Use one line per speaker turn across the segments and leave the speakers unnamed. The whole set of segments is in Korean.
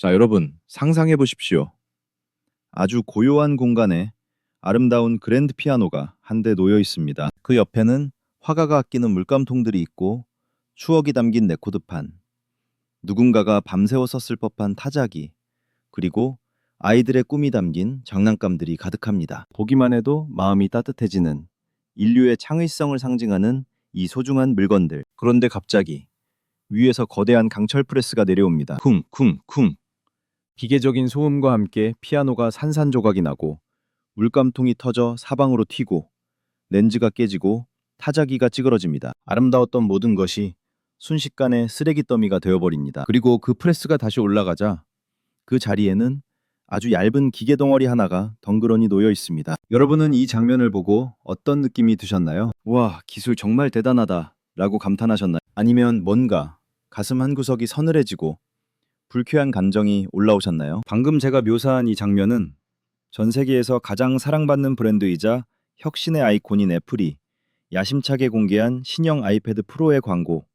자, 여러분, 상상해 보십시오. 아주 고요한 공간에 아름다운 그랜드 피아노가 한 대 놓여 있습니다. 그 옆에는 화가가 아끼는 물감통들이 있고 추억이 담긴 레코드판, 누군가가 밤새워 썼을 법한 타자기, 그리고 아이들의 꿈이 담긴 장난감들이 가득합니다. 보기만 해도 마음이 따뜻해지는 인류의 창의성을 상징하는 이 소중한 물건들. 그런데 갑자기 위에서 거대한 강철 프레스가 내려옵니다. 쿵 쿵 쿵. 기계적인 소음과 함께 피아노가 산산조각이 나고 물감통이 터져 사방으로 튀고 렌즈가 깨지고 타자기가 찌그러집니다. 아름다웠던 모든 것이 순식간에 쓰레기 더미가 되어버립니다. 그리고 그 프레스가 다시 올라가자 그 자리에는 아주 얇은 기계 덩어리 하나가 덩그러니 놓여 있습니다. 여러분은 이 장면을 보고 어떤 느낌이 드셨나요? 와, 기술 정말 대단하다 라고 감탄하셨나요? 아니면 뭔가 가슴 한 구석이 서늘해지고 불쾌한 감정이 올라오셨나요? 방금 제가 묘사한 이 장면은 전 세계에서 가장 사랑받는 브랜드이자 혁신의 아이콘인 애플이 야심차게 공개한 신형 아이패드 프로의 광고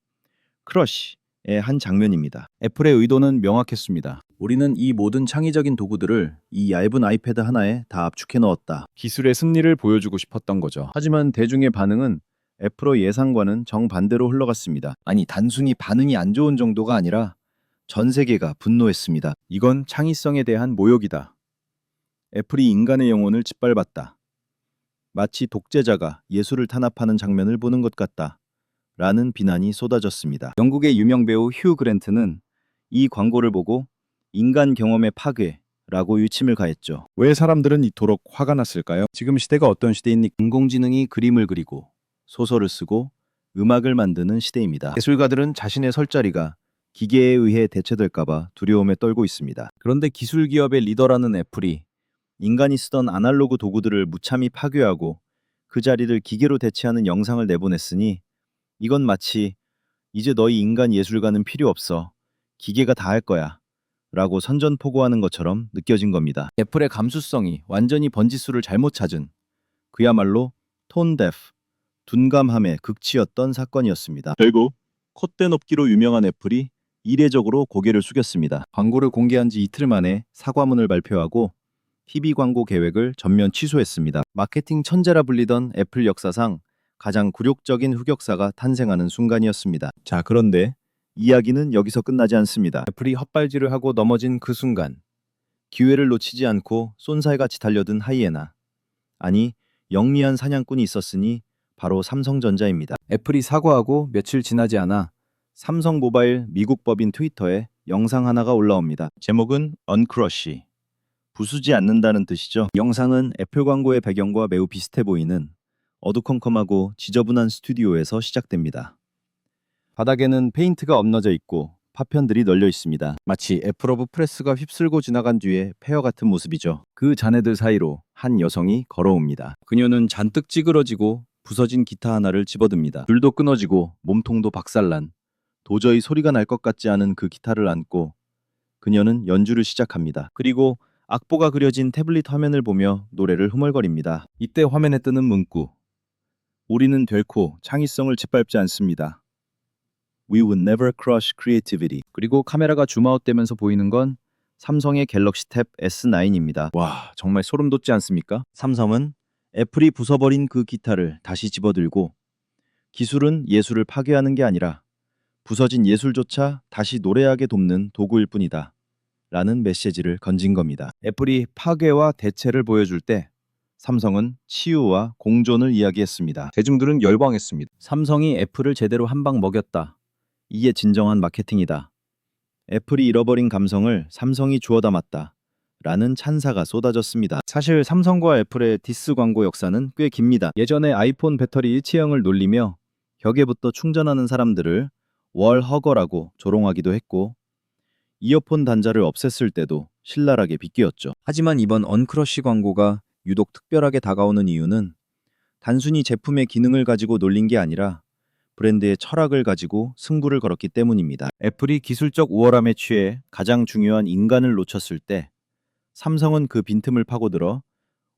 크러쉬의 한 장면입니다. 애플의 의도는 명확했습니다. 우리는 이 모든 창의적인 도구들을 이 얇은 아이패드 하나에 다 압축해 넣었다. 기술의 승리를 보여주고 싶었던 거죠. 하지만 대중의 반응은 애플의 예상과는 정반대로 흘러갔습니다. 아니 단순히 반응이 안 좋은 정도가 아니라 전 세계가 분노했습니다. 이건 창의성에 대한 모욕이다. 애플이 인간의 영혼을 짓밟았다. 마치 독재자가 예술을 탄압하는 장면을 보는 것 같다. 라는 비난이 쏟아졌습니다. 영국의 유명 배우 휴 그랜트는 이 광고를 보고 인간 경험의 파괴라고 유침을 가했죠.
왜 사람들은 이토록 화가 났을까요? 지금 시대가 어떤 시대입니까?
인공지능이 그림을 그리고 소설을 쓰고 음악을 만드는 시대입니다. 예술가들은 자신의 설 자리가 기계에 의해 대체될까봐 두려움에 떨고 있습니다. 그런데 기술 기업의 리더라는 애플이 인간이 쓰던 아날로그 도구들을 무참히 파괴하고 그 자리를 기계로 대체하는 영상을 내보냈으니 이건 마치 이제 너희 인간 예술가는 필요 없어. 기계가 다 할 거야. 라고 선전포고하는 것처럼 느껴진 겁니다. 애플의 감수성이 완전히 번지수를 잘못 찾은 그야말로 톤데프, 둔감함의 극치였던 사건이었습니다. 결국 콧대 높기로 유명한 애플이 이례적으로 고개를 숙였습니다. 광고를 공개한 지 이틀 만에 사과문을 발표하고 TV 광고 계획을 전면 취소했습니다. 마케팅 천재라 불리던 애플 역사상 가장 굴욕적인 흑역사가 탄생하는 순간이었습니다. 자, 그런데 이야기는 여기서 끝나지 않습니다. 애플이 헛발질을 하고 넘어진 그 순간 기회를 놓치지 않고 쏜살같이 달려든 하이에나 아니 영리한 사냥꾼이 있었으니 바로 삼성전자입니다. 애플이 사과하고 며칠 지나지 않아 삼성 모바일 미국 법인 트위터에 영상 하나가 올라옵니다. 제목은 언크러쉬 부수지 않는다는 뜻이죠. 영상은 애플 광고의 배경과 매우 비슷해 보이는 어두컴컴하고 지저분한 스튜디오에서 시작됩니다. 바닥에는 페인트가 엎어져 있고 파편들이 널려 있습니다. 마치 애플 오브 프레스가 휩쓸고 지나간 뒤에 폐허 같은 모습이죠. 그 잔해들 사이로 한 여성이 걸어옵니다. 그녀는 잔뜩 찌그러지고 부서진 기타 하나를 집어듭니다. 줄도 끊어지고 몸통도 박살난 도저히 소리가 날 것 같지 않은 그 기타를 안고 그녀는 연주를 시작합니다. 그리고 악보가 그려진 태블릿 화면을 보며 노래를 흐물거립니다. 이때 화면에 뜨는 문구. 우리는 결코 창의성을 짓밟지 않습니다. We would never crush creativity. 그리고 카메라가 줌아웃되면서 보이는 건 삼성의 갤럭시 탭 S9입니다. 와, 정말 소름 돋지 않습니까? 삼성은 애플이 부숴버린 그 기타를 다시 집어들고 기술은 예술을 파괴하는 게 아니라 부서진 예술조차 다시 노래하게 돕는 도구일 뿐이다. 라는 메시지를 건진 겁니다. 애플이 파괴와 대체를 보여줄 때 삼성은 치유와 공존을 이야기했습니다. 대중들은 열광했습니다. 삼성이 애플을 제대로 한 방 먹였다. 이게 진정한 마케팅이다. 애플이 잃어버린 감성을 삼성이 주워 담았다. 라는 찬사가 쏟아졌습니다. 사실 삼성과 애플의 디스 광고 역사는 꽤 깁니다. 예전에 아이폰 배터리 일체형을 놀리며 벽에부터 충전하는 사람들을 월허거라고 조롱하기도 했고 이어폰 단자를 없앴을 때도 신랄하게 비끼었죠. 하지만 이번 언크러쉬 광고가 유독 특별하게 다가오는 이유는 단순히 제품의 기능을 가지고 놀린 게 아니라 브랜드의 철학을 가지고 승부를 걸었기 때문입니다. 애플이 기술적 우월함에 취해 가장 중요한 인간을 놓쳤을 때 삼성은 그 빈틈을 파고들어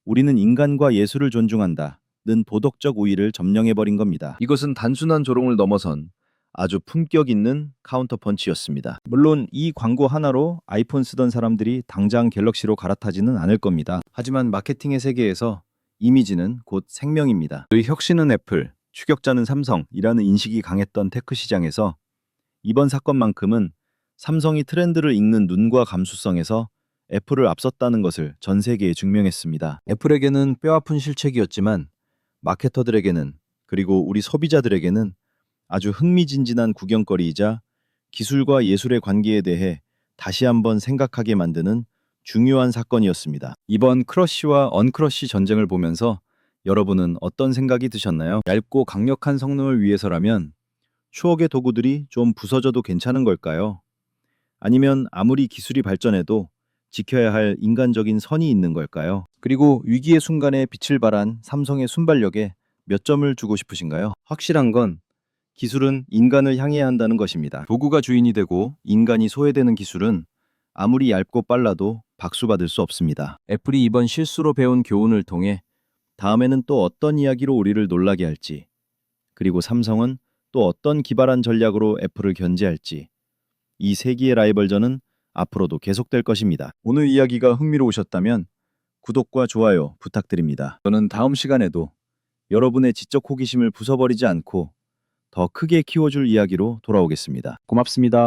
우리는 인간과 예술을 존중한다. 는 도덕적 우위를 점령해버린 겁니다. 이것은 단순한 조롱을 넘어선 아주 품격 있는 카운터 펀치였습니다.
물론 이 광고 하나로 아이폰 쓰던 사람들이 당장 갤럭시로 갈아타지는 않을 겁니다.
하지만 마케팅의 세계에서 이미지는 곧 생명입니다. 의 혁신은 애플, 추격자는 삼성이라는 인식이 강했던 테크 시장에서 이번 사건만큼은 삼성이 트렌드를 읽는 눈과 감수성에서 애플을 앞섰다는 것을 전 세계에 증명했습니다. 애플에게는 뼈아픈 실책이었지만 마케터들에게는 그리고 우리 소비자들에게는 아주 흥미진진한 구경거리이자 기술과 예술의 관계에 대해 다시 한번 생각하게 만드는 중요한 사건이었습니다. 이번 크러쉬와 언크러쉬 전쟁을 보면서 여러분은 어떤 생각이 드셨나요? 얇고 강력한 성능을 위해서라면 추억의 도구들이 좀 부서져도 괜찮은 걸까요? 아니면 아무리 기술이 발전해도 지켜야 할 인간적인 선이 있는 걸까요? 그리고 위기의 순간에 빛을 발한 삼성의 순발력에 몇 점을 주고 싶으신가요? 확실한 건 기술은 인간을 향해야 한다는 것입니다. 도구가 주인이 되고 인간이 소외되는 기술은 아무리 얇고 빨라도 박수받을 수 없습니다. 애플이 이번 실수로 배운 교훈을 통해 다음에는 또 어떤 이야기로 우리를 놀라게 할지, 그리고 삼성은 또 어떤 기발한 전략으로 애플을 견제할지, 이 세기의 라이벌전은 앞으로도 계속될 것입니다. 오늘 이야기가 흥미로우셨다면 구독과 좋아요 부탁드립니다. 저는 다음 시간에도 여러분의 지적 호기심을 부숴버리지 않고 더 크게 키워줄 이야기로 돌아오겠습니다.
고맙습니다.